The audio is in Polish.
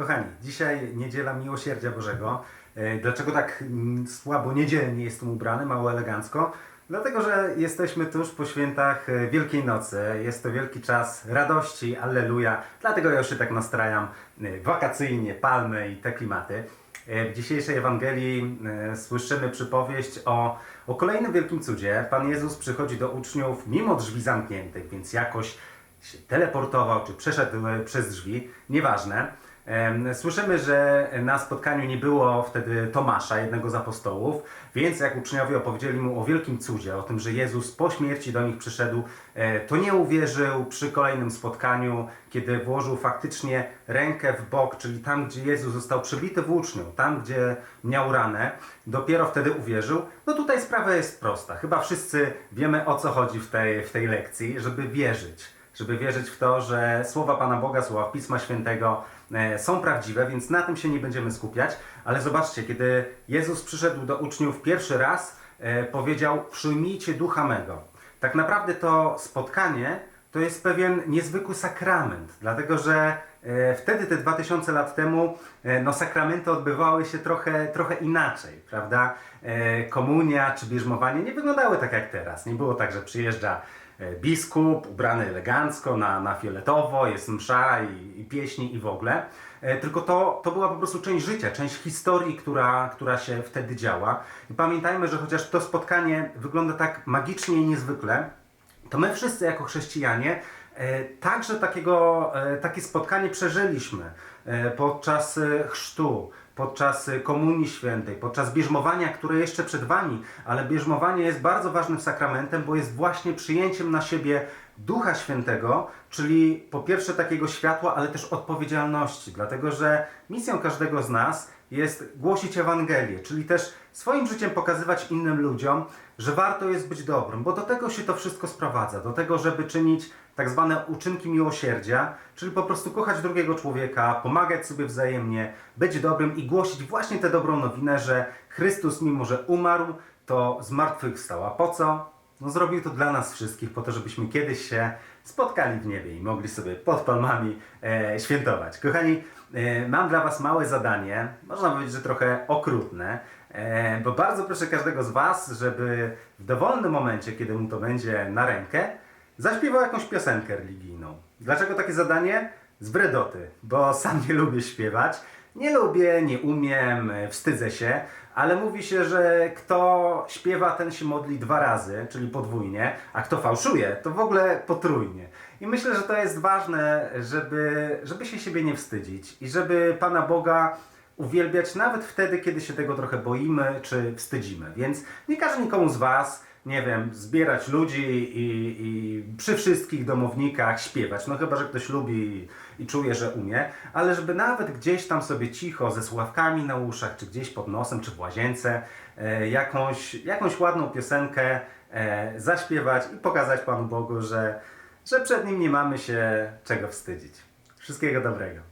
Kochani, dzisiaj niedziela Miłosierdzia Bożego. E, Dlaczego tak mm, słabo niedzielnie jestem ubrany, mało elegancko? Dlatego, że jesteśmy tuż po świętach e, Wielkiej Nocy. Jest to wielki czas radości, alleluja. Dlatego ja się tak nastrajam e, wakacyjnie, palmy i te klimaty. W dzisiejszej Ewangelii słyszymy przypowieść o, o kolejnym wielkim cudzie. Pan Jezus przychodzi do uczniów mimo drzwi zamkniętych, więc jakoś się teleportował, czy przeszedł przez drzwi, nieważne. Słyszymy, że na spotkaniu nie było wtedy Tomasza, jednego z apostołów, więc jak uczniowie opowiedzieli mu o wielkim cudzie, o tym, że Jezus po śmierci do nich przyszedł, e, to nie uwierzył przy kolejnym spotkaniu, kiedy włożył faktycznie rękę w bok, czyli tam, gdzie Jezus został przybity włócznią, tam, gdzie miał ranę, dopiero wtedy uwierzył. No tutaj sprawa jest prosta. Chyba wszyscy wiemy, o co chodzi w tej, w tej lekcji, żeby wierzyć żeby wierzyć w to, że słowa Pana Boga, słowa Pisma Świętego e, są prawdziwe, więc na tym się nie będziemy skupiać. Ale zobaczcie, kiedy Jezus przyszedł do uczniów pierwszy raz, e, powiedział: Przyjmijcie ducha mego. Tak naprawdę to spotkanie to jest pewien niezwykły sakrament, dlatego że wtedy, te 2000 lat temu, e, no, sakramenty odbywały się trochę, trochę inaczej, prawda? E, Komunia czy bierzmowanie nie wyglądały tak jak teraz. Nie było tak, że przyjeżdża e, biskup ubrany elegancko na, na fioletowo, jest msza i, i pieśni i w ogóle. E, Tylko to, to była po prostu część życia, część historii, która, która się wtedy działa. I pamiętajmy, że chociaż to spotkanie wygląda tak magicznie i niezwykle, to my wszyscy jako chrześcijanie e, także takiego, e, takie spotkanie przeżyliśmy. e, podczas e, chrztu, podczas e, komunii świętej, podczas bierzmowania, które jeszcze przed Wami, ale bierzmowanie jest bardzo ważnym sakramentem, bo jest właśnie przyjęciem na siebie Ducha Świętego, czyli po pierwsze takiego światła, ale też odpowiedzialności, dlatego że misją każdego z nas jest głosić Ewangelię, czyli też swoim życiem pokazywać innym ludziom, że warto jest być dobrym, bo do tego się to wszystko sprowadza, do tego, żeby czynić tak zwane uczynki miłosierdzia, czyli po prostu kochać drugiego człowieka, sobie wzajemnie, być dobrym i głosić właśnie tę dobrą nowinę, że Chrystus, mimo że umarł, to zmartwychwstał. A po co? No zrobił to dla nas wszystkich, po to, żebyśmy kiedyś się spotkali w niebie i mogli sobie pod palmami e, świętować. Kochani, e, mam dla Was małe zadanie, można powiedzieć, że trochę okrutne, e, bo bardzo proszę każdego z Was, żeby w dowolnym momencie, kiedy mu to będzie na rękę, zaśpiewał jakąś piosenkę religijną. Dlaczego takie zadanie? Z bredoty, bo sam nie lubię śpiewać. Nie lubię, nie umiem, wstydzę się, ale mówi się, że kto śpiewa, ten się modli dwa razy, czyli podwójnie, a kto fałszuje, to w ogóle potrójnie. I myślę, że to jest ważne, żeby, żeby się siebie nie wstydzić i żeby Pana Boga uwielbiać nawet wtedy, kiedy się tego trochę boimy czy wstydzimy. Więc nie każę nikomu z Was, nie wiem, zbierać ludzi i, i przy wszystkich domownikach śpiewać. No chyba, że ktoś lubi i, i czuje, że umie, ale żeby nawet gdzieś tam sobie cicho, ze sławkami na uszach, czy gdzieś pod nosem, czy w łazience, e, jakąś, jakąś ładną piosenkę e, zaśpiewać i pokazać Panu Bogu, że, że przed Nim nie mamy się czego wstydzić. Wszystkiego dobrego.